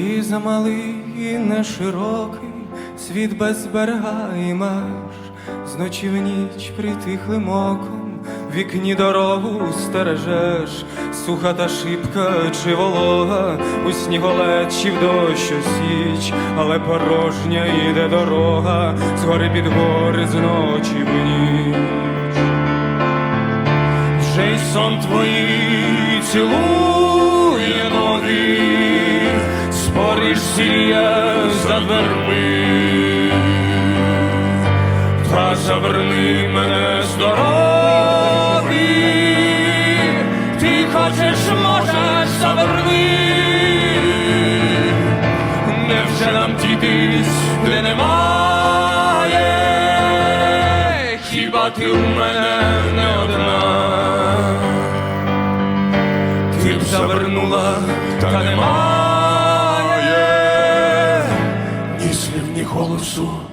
І замалий, і не широкий, світ без берега і меж, зночі в ніч притихлим оком, вікні дорогу стережеш, суха та шибка чи волога, у сніголет чи в дощ січ, але порожня йде дорога, згори під гори, зночі в ніч. Вже й сон твої цілує сія за дверми, та заверни мене з дороги, ти хочеш, можеш заверни, невже нам дітись, де немає, хіба ти у мене не одна? Ти б завернула, та немає, голосу.